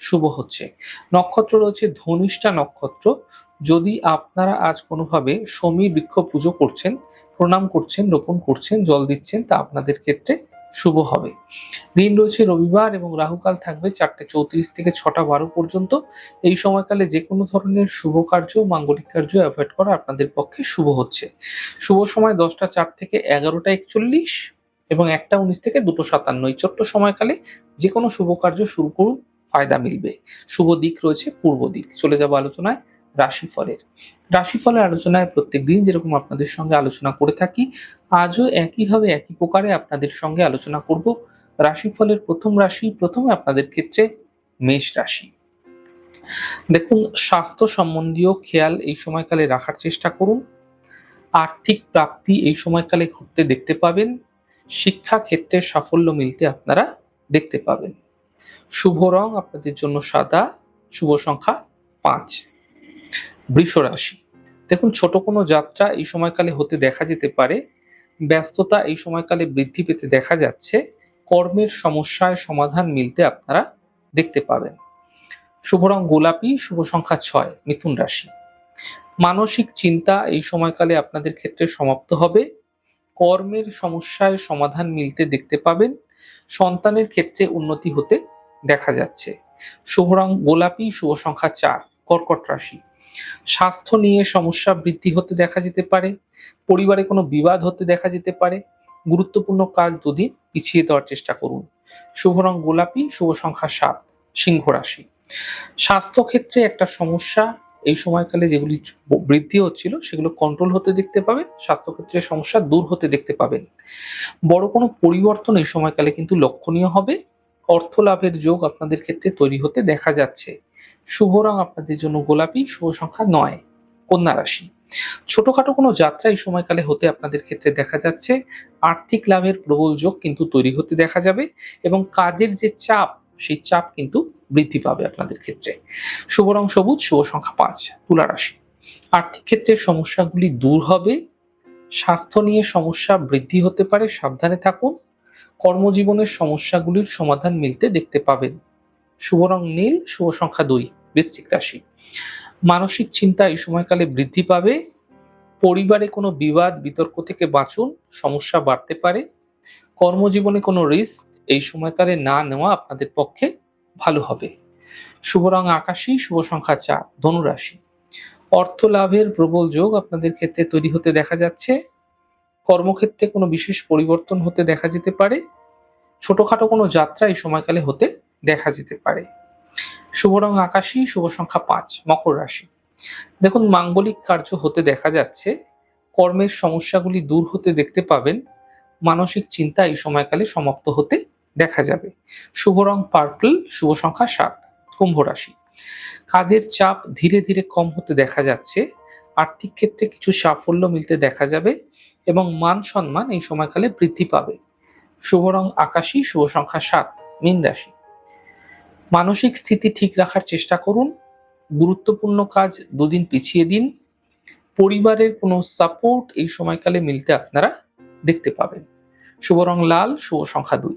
শুভ হচ্ছে। নক্ষত্র রয়েছে ধনিষ্ঠা নক্ষত্র। যদি আপনারা আজ কোনোভাবে সমী বৃক্ষ পুজো করছেন, প্রণাম করছেন, রোপণ করছেন, জল দিচ্ছেন, তা আপনাদের ক্ষেত্রে শুভ হবে। দিন রয়েছে রবিবার এবং রাহুকাল থাকবে চারটে চৌত্রিশ থেকে ছটা বারো পর্যন্ত। এই সময়কালে যে কোনো ধরনের শুভ কার্য, মাঙ্গলিক কার্য অ্যাভয়েড করা আপনাদের পক্ষে শুভ হচ্ছে। শুভ সময় দশটা চার থেকে এগারোটা একচল্লিশ এবং একটা উনিশ থেকে দুটো সাতান্ন। এই ছোট্ট সময়কালে যে কোনো শুভ কার্য শুরু করুন। ফায়দা মিলবে। শুভ দিক রয়েছে, পূর্ব দিক। চলে যাব আলোচনায় রাশিফলের। রাশিফলের আলোচনায় প্রত্যেক দিন যেরকম আপনাদের সঙ্গে আলোচনা করে থাকি, আজও একইভাবে একই প্রকারে আপনাদের সঙ্গে আলোচনা করব। রাশিফলের প্রথম রাশি, প্রথমে আপনাদের ক্ষেত্রে মেষ রাশি। দেখুন, স্বাস্থ্য সম্বন্ধীয় খেয়াল এই সময়কালে রাখার চেষ্টা করুন। আর্থিক প্রাপ্তি এই সময়কালে ঘটতে দেখতে পাবেন। শিক্ষা ক্ষেত্রে সাফল্য মিলতে আপনারা দেখতে পাবেন। শুভ রং আপনাদের জন্য সাদা, শুভ সংখ্যা পাঁচ। বৃষ রাশি। দেখুন, ছোট কোনো যাত্রা এই সময়কালে হতে দেখা যেতে পারে। ব্যস্ততা এই সময়কালে বৃদ্ধি পেতে দেখা যাচ্ছে। কর্মের সমস্যায় সমাধান মিলতে আপনারা দেখতে পাবেন। শুভ রং গোলাপি, শুভ সংখ্যা ছয়, মিথুন রাশি। মানসিক চিন্তা এই সময়কালে আপনাদের ক্ষেত্রে সমাপ্ত হবে। কর্মের সমস্যায় সমাধান মিলতে দেখতে পাবেন। সন্তানের ক্ষেত্রে উন্নতি হতে দেখা যাচ্ছে। শুভ রং, গোলাপি, শুভ সংখ্যা চার, কর্কট রাশি। স্বাস্থ্য নিয়ে সমস্যা বৃদ্ধি হতে দেখা যেতে পারে। পরিবারে কোনো বিবাদ হতে দেখা যেতে পারে। গুরুত্বপূর্ণ কাজ দুদিন পিছিয়ে দেওয়ার চেষ্টা করুন। শুভ রং, গোলাপি, শুভ সংখ্যা সাত, সিংহ রাশি। স্বাস্থ্য ক্ষেত্রে একটা সমস্যা এই সময়কালে যেগুলি বৃদ্ধি হচ্ছিল, সেগুলো কন্ট্রোল হতে দেখতে পাবেন, স্বাস্থ্যক্ষেত্রে সমস্যা দূর হতে দেখতে পাবেন। বড় কোনো পরিবর্তন এই সময়কালে কিন্তু লক্ষণীয় হবে। অর্থ লাভের যোগ আপনাদের ক্ষেত্রে তৈরি হতে দেখা যাচ্ছে। শুভ রং আপনাদের জন্য গোলাপি, শুভ সংখ্যা নয়, কন্যা রাশি। ছোটখাটো কোনো যাত্রা এই সময়কালে হতে আপনাদের ক্ষেত্রে দেখা যাচ্ছে। আর্থিক লাভের প্রবল যোগ কিন্তু তৈরি হতে দেখা যাবে এবং কাজের যে চাপ, সেই চাপ কিন্তু বৃদ্ধি পাবে আপনাদের ক্ষেত্রে। শুভ রং সবুজ, শুভ সংখ্যা পাঁচ, তুলা রাশি। আর্থিক ক্ষেত্রে সমস্যাগুলি দূর হবে। স্বাস্থ্য নিয়ে সমস্যা বৃদ্ধি হতে পারে, সাবধানে থাকুন। কর্মজীবনের সমস্যাগুলির সমাধান মিলতে দেখতে পাবেন। শুভ রং নীল, শুভ সংখ্যা দুই, বৃশ্চিক রাশি। মানসিক চিন্তা এই সময়কালে বৃদ্ধি পাবে। পরিবারে কোনো বিবাদ, বিতর্ক থেকে বাঁচুন, সমস্যা বাড়তে পারে। কর্মজীবনে কোনো রিস্ক এই সময়কালে না নেওয়া আপনাদের পক্ষে ভালো হবে। শুভ রং আকাশী, শুভ সংখ্যা চার, ধনুরাশি। অর্থ লাভের প্রবল যোগ আপনাদের ক্ষেত্রে তৈরি হতে দেখা যাচ্ছে। কর্মক্ষেত্রে কোনো বিশেষ পরিবর্তন হতে দেখা যেতে পারে। ছোটখাটো কোনো যাত্রা এই সময়কালে হতে দেখা যেতে পারে। শুভ রং আকাশী, শুভ সংখ্যা পাঁচ, মকর রাশি। দেখুন, মাঙ্গলিক কার্য হতে দেখা যাচ্ছে। কর্মের সমস্যাগুলি দূর হতে দেখতে পাবেন। মানসিক চিন্তা এই সময়কালে সমাপ্ত হতে দেখা যাবে। শুভ রং পার্পল শুভ সংখ্যা সাত, কুম্ভ রাশি। কাজের চাপ ধীরে ধীরে কম হতে দেখা যাচ্ছে। আর্থিক ক্ষেত্রে কিছু সাফল্য মিলতে দেখা যাবে এবং মান সম্মান এই সময়কালে বৃদ্ধি পাবে। শুভ রং আকাশী, শুভ সংখ্যা সাত, মীন রাশি। মানসিক স্থিতি ঠিক রাখার চেষ্টা করুন। গুরুত্বপূর্ণ কাজ দুদিন পিছিয়ে দিন। পরিবারের কোনো সাপোর্ট এই সময়কালে মিলতে আপনারা দেখতে পাবেন। শুভ রং লাল, শুভ সংখ্যা দুই।